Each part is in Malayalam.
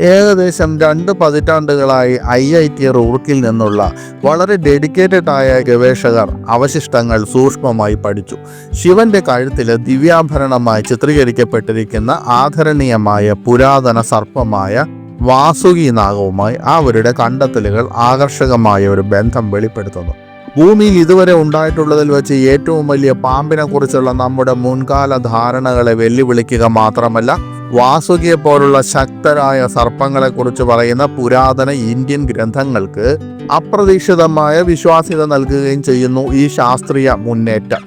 ഏകദേശം രണ്ട് പതിറ്റാണ്ടുകളായി ഐ ഐ ടി റൂർക്കിൽ നിന്നുള്ള വളരെ ഡെഡിക്കേറ്റഡ് ആയ ഗവേഷകർ അവശിഷ്ടങ്ങൾ സൂക്ഷ്മമായി പഠിച്ചു. ശിവന്റെ കഴുത്തിൽ ദിവ്യാഭരണമായി ചിത്രീകരിക്കപ്പെട്ടിരിക്കുന്ന ആദരണീയമായ പുരാതന സർപ്പമായ വാസുകി നാഗവുമായി അവരുടെ കണ്ടെത്തലുകൾ ആകർഷകമായ ഒരു ബന്ധം വെളിപ്പെടുത്തുന്നു. ഭൂമിയിൽ ഇതുവരെ ഉണ്ടായിട്ടുള്ളതിൽ വെച്ച് ഏറ്റവും വലിയ പാമ്പിനെ കുറിച്ചുള്ള നമ്മുടെ മുൻകാല ധാരണകളെ വെല്ലുവിളിക്കുക മാത്രമല്ല വാസുകിയെ പോലുള്ള ശക്തരായ സർപ്പങ്ങളെക്കുറിച്ച് പറയുന്ന പുരാതന ഇന്ത്യൻ ഗ്രന്ഥങ്ങൾക്ക് അപ്രതീക്ഷിതമായ വിശ്വാസ്യത നൽകുകയും ചെയ്യുന്നു ഈ ശാസ്ത്രീയ മുന്നേറ്റം.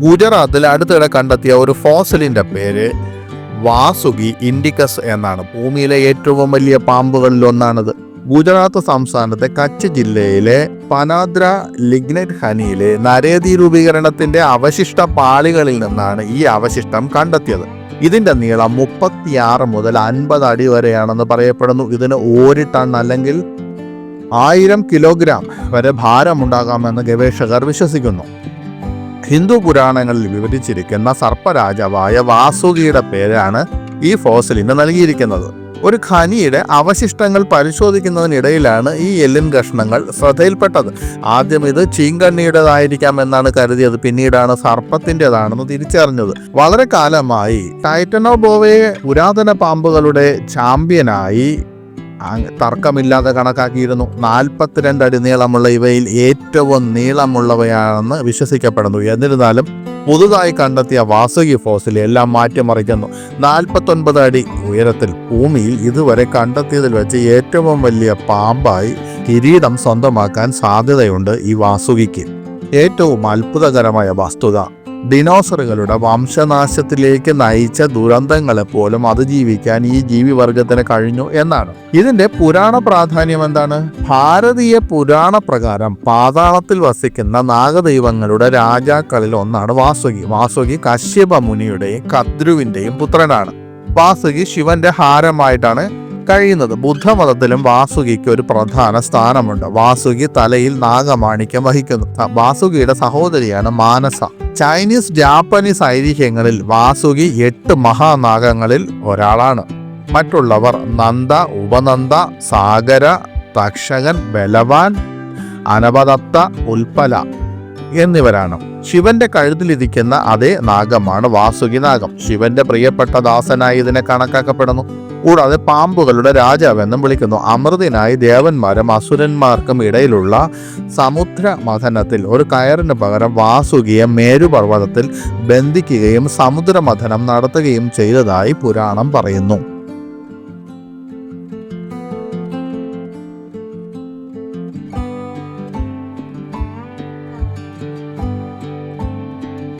ഗുജറാത്തിൽ അടുത്തിടെ കണ്ടെത്തിയ ഒരു ഫോസലിന്റെ പേര് വാസുകി ഇൻഡിക്കസ് എന്നാണ്. ഭൂമിയിലെ ഏറ്റവും വലിയ പാമ്പുകളിൽ ഒന്നാണിത് ഗുജറാത്ത് സംസ്ഥാനത്തെ കച്ച് ജില്ലയിലെ പനാദ്ര ലിഗ്നൈറ്റ് ഖനിയിലെ നരേതി രൂപീകരണത്തിന്റെ അവശിഷ്ട പാളികളിൽ നിന്നാണ് ഈ അവശിഷ്ടം കണ്ടെത്തിയത്. ഇതിന്റെ നീളം മുപ്പത്തിയാറ് മുതൽ അൻപത് അടി വരെയാണെന്ന് പറയപ്പെടുന്നു. ഇതിന് ഒരു ടൺ അല്ലെങ്കിൽ ആയിരം കിലോഗ്രാം വരെ ഭാരമുണ്ടാകാമെന്ന് ഗവേഷകർ വിശ്വസിക്കുന്നു. ഹിന്ദു പുരാണങ്ങളിൽ വിവരിച്ചിരിക്കുന്ന സർപ്പരാജാവായ വാസുകിയുടെ പേരാണ് ഈ ഫോസിലിന് നൽകിയിരിക്കുന്നത്. ഒരു ഖനിയുടെ അവശിഷ്ടങ്ങൾ പരിശോധിക്കുന്നതിനിടയിലാണ് ഈ എല്ലിൻ കഷ്ണങ്ങൾ ശ്രദ്ധയിൽപ്പെട്ടത്. ആദ്യം ഇത് ചീങ്കണ്ണിയുടേതായിരിക്കാം എന്നാണ് കരുതിയത്. പിന്നീടാണ് സർപ്പത്തിന്റെതാണെന്ന് തിരിച്ചറിഞ്ഞത്. വളരെ കാലമായി ടൈറ്റനോബോവയെ പുരാതന പാമ്പുകളുടെ ചാമ്പ്യനായി തർക്കമില്ലാതെ കണക്കാക്കിയിരുന്നു. നാൽപ്പത്തിരണ്ട് അടി നീളമുള്ള ഇവയിൽ ഏറ്റവും നീളമുള്ളവയാണെന്ന് വിശ്വസിക്കപ്പെടുന്നു. എന്നിരുന്നാലും പുതുതായി കണ്ടെത്തിയ വാസുകി ഫോസിൽ എല്ലാം മാറ്റിമറിക്കുന്നു. നാൽപ്പത്തൊൻപത് അടി ഉയരത്തിൽ ഭൂമിയിൽ ഇതുവരെ കണ്ടെത്തിയതിൽ വെച്ച് ഏറ്റവും വലിയ പാമ്പായി കിരീടം സ്വന്തമാക്കാൻ സാധ്യതയുണ്ട് ഈ വാസുകിക്ക്. ഏറ്റവും അത്ഭുതകരമായ വസ്തുത ഡിനോസറുകളുടെ വംശനാശത്തിലേക്ക് നയിച്ച ദുരന്തങ്ങളെ പോലും അതിജീവിക്കാൻ ഈ ജീവിവർഗത്തിന് കഴിഞ്ഞു എന്നാണ്. ഇതിന്റെ പുരാണ പ്രാധാന്യം എന്താണ്? ഭാരതീയ പുരാണ പ്രകാരം പാതാളത്തിൽ വസിക്കുന്ന നാഗദൈവങ്ങളുടെ രാജാക്കളിൽ ഒന്നാണ് വാസുകി. വാസുകി കശ്യപ മുനിയുടെയും കദ്രുവിന്റെയും പുത്രനാണ്. വാസുകി ശിവന്റെ ഹാരമായിട്ടാണ് കഴിയുന്നത്. ബുദ്ധമതത്തിലും വാസുകിക്ക് ഒരു പ്രധാന സ്ഥാനമുണ്ട്. വാസുകി തലയിൽ നാഗമാണിക്യം വഹിക്കുന്നു. വാസുകിയുടെ സഹോദരിയാണ് മാനസ. ചൈനീസ് ജാപ്പനീസ് ഐതിഹ്യങ്ങളിൽ വാസുകി എട്ട് മഹാനാഗങ്ങളിൽ ഒരാളാണ്. മറ്റുള്ളവർ നന്ദ ഉപനന്ദ സാഗര തക്ഷകൻ ബലവാൻ അനവദത്ത ഉൽപ്പല എന്നിവരാണ്. ശിവന്റെ കഴുത്തിലിരിക്കുന്ന അതേ നാഗമാണ് വാസുകി നാഗം. ശിവന്റെ പ്രിയപ്പെട്ട ദാസനായി ഇതിനെ കണക്കാക്കപ്പെടുന്നു. കൂടാതെ പാമ്പുകളുടെ രാജാവെന്നും വിളിക്കുന്നു. അമൃതിനായി ദേവന്മാരും അസുരന്മാർക്കും ഇടയിലുള്ള സമുദ്ര മഥനത്തിൽ ഒരു കയറിന് പകരം വാസുകിയെ മേരുപർവതത്തിൽ ബന്ധിക്കുകയും സമുദ്രമഥനം നടത്തുകയും ചെയ്തതായി പുരാണം പറയുന്നു.